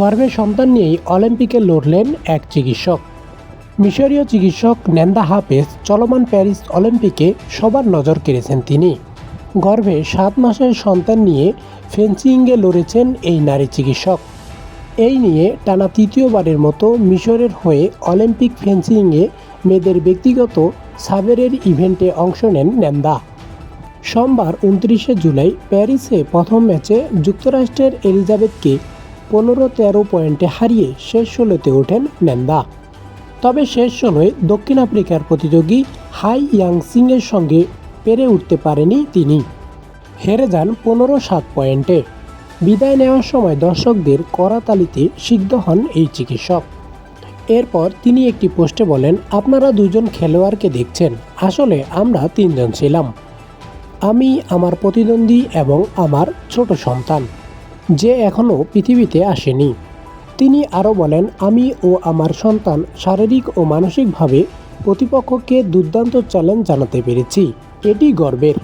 গর্ভে সন্তান নিয়েই অলিম্পিকে লড়লেন এক চিকিৎসক। মিশরীয় চিকিৎসক নেন্দা হাফেজ চলমান প্যারিস অলিম্পিকে সবার নজর কেড়েছেন তিনি। গর্ভে সাত মাসের সন্তান নিয়ে ফেন্সিংয়ে লড়েছেন এই নারী চিকিৎসক। এই নিয়ে টানা তৃতীয়বারের মতো মিশরের হয়ে অলিম্পিক ফেন্সিংয়ে মেয়েদের ব্যক্তিগত সাবেরের ইভেন্টে অংশ নেন নেন্দা। সোমবার উনত্রিশে জুলাই প্যারিসে প্রথম ম্যাচে যুক্তরাষ্ট্রের এলিজাবেথকে পনেরো তেরো পয়েন্টে হারিয়ে শেষ ষোলোতে ওঠেন নেন্দা তবে শেষ ষোলোয় দক্ষিণ আফ্রিকার প্রতিযোগী হাই ইয়াং সিংয়ের সঙ্গে পেরে উঠতে পারেনি তিনি। হেরে যান পনেরো সাত পয়েন্টে। বিদায় নেওয়ার সময় দর্শকদের করাতালিতে সিদ্ধ হন এই চিকিৎসক। এরপর তিনি একটি পোস্টে বলেন, আপনারা দুজন খেলোয়াড়কে দেখছেন। আসলে আমরা তিনজন ছিলাম। আমি আমার প্রতিদ্বন্দ্বী এবং আমার ছোট সন্তান। যে এখনও পৃথিবীতে আসেনি। তিনি আরও বলেন, আমি ও আমার সন্তান শারীরিক ও মানসিকভাবে প্রতিপক্ষকে দুর্দান্ত চ্যালেঞ্জ জানাতে পেরেছি। এটি গর্বের।